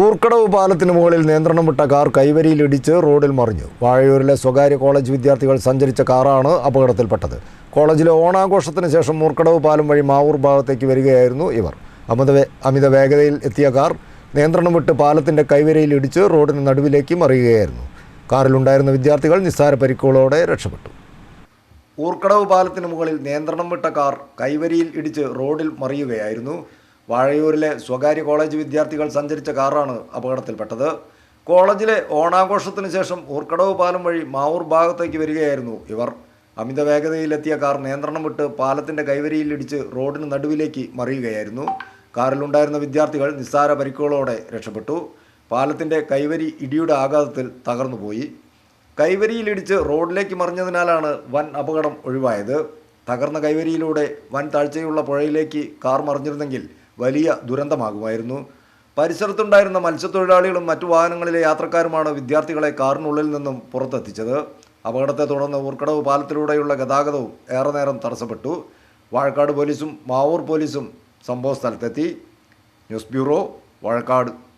ഊർക്കടവ് പാലത്തിന് മുകളിൽ നിയന്ത്രണം വിട്ട കാർ കൈവരിയിലിടിച്ച് റോഡിൽ മറിഞ്ഞു. വാഴയൂരിലെ സ്വകാര്യ കോളേജ് വിദ്യാർത്ഥികൾ സഞ്ചരിച്ച കാറാണ് അപകടത്തിൽപ്പെട്ടത്. കോളേജിലെ ഓണാഘോഷത്തിന് ശേഷം ഊർക്കടവ് പാലം വഴി മാവൂർ ഭാഗത്തേക്ക് വരികയായിരുന്നു ഇവർ. അമിത അമിത വേഗതയിൽ എത്തിയ കാർ നിയന്ത്രണം വിട്ട് പാലത്തിന്റെ കൈവരിയിൽ ഇടിച്ച് റോഡിന് നടുവിലേക്ക് മറിയുകയായിരുന്നു. കാറിലുണ്ടായിരുന്ന വിദ്യാർത്ഥികൾ നിസ്സാര പരിക്കുകളോടെ രക്ഷപ്പെട്ടു. ഊർക്കടവ് പാലത്തിന് മുകളിൽ നിയന്ത്രണം വിട്ട കാർ കൈവരിയിൽ ഇടിച്ച് റോഡിൽ മറിയുകയായിരുന്നു. വാഴയൂരിലെ സ്വകാര്യ കോളേജ് വിദ്യാർത്ഥികൾ സഞ്ചരിച്ച കാറാണ് അപകടത്തിൽപ്പെട്ടത്. കോളേജിലെ ഓണാഘോഷത്തിന് ശേഷം ഊർക്കടവ് പാലം വഴി മാവൂർ ഭാഗത്തേക്ക് വരികയായിരുന്നു ഇവർ. അമിത വേഗതയിലെത്തിയ കാർ നിയന്ത്രണം വിട്ട് പാലത്തിന്റെ കൈവരിയിൽ ഇടിച്ച് റോഡിന് നടുവിലേക്ക് മറിയുകയായിരുന്നു. കാറിലുണ്ടായിരുന്ന വിദ്യാർത്ഥികൾ നിസ്സാര പരിക്കുകളോടെ രക്ഷപ്പെട്ടു. പാലത്തിന്റെ കൈവരി ഇടിയുടെ ആഘാതത്തിൽ തകർന്നുപോയി. കൈവരിയിലിടിച്ച് റോഡിലേക്ക് മറിഞ്ഞതിനാലാണ് വൻ അപകടം ഒഴിവായത്. തകർന്ന കൈവരിയിലൂടെ വൻ താഴ്ചയുള്ള പുഴയിലേക്ക് കാർ മറിഞ്ഞിരുന്നെങ്കിൽ വലിയ ദുരന്തമാകുമായിരുന്നു. പരിസരത്തുണ്ടായിരുന്ന മത്സ്യത്തൊഴിലാളികളും മറ്റു വാഹനങ്ങളിലെ യാത്രക്കാരുമാണ് വിദ്യാർത്ഥികളെ കാറിനുള്ളിൽ നിന്നും പുറത്തെത്തിച്ചത്. അപകടത്തെ തുടർന്ന് ഊർക്കടവ് പാലത്തിലൂടെയുള്ള ഗതാഗതവും ഏറെ നേരം തടസ്സപ്പെട്ടു. വാഴക്കാട് പോലീസും മാവൂർ പോലീസും സംഭവ സ്ഥലത്തെത്തി. News bureau Vazhakkad.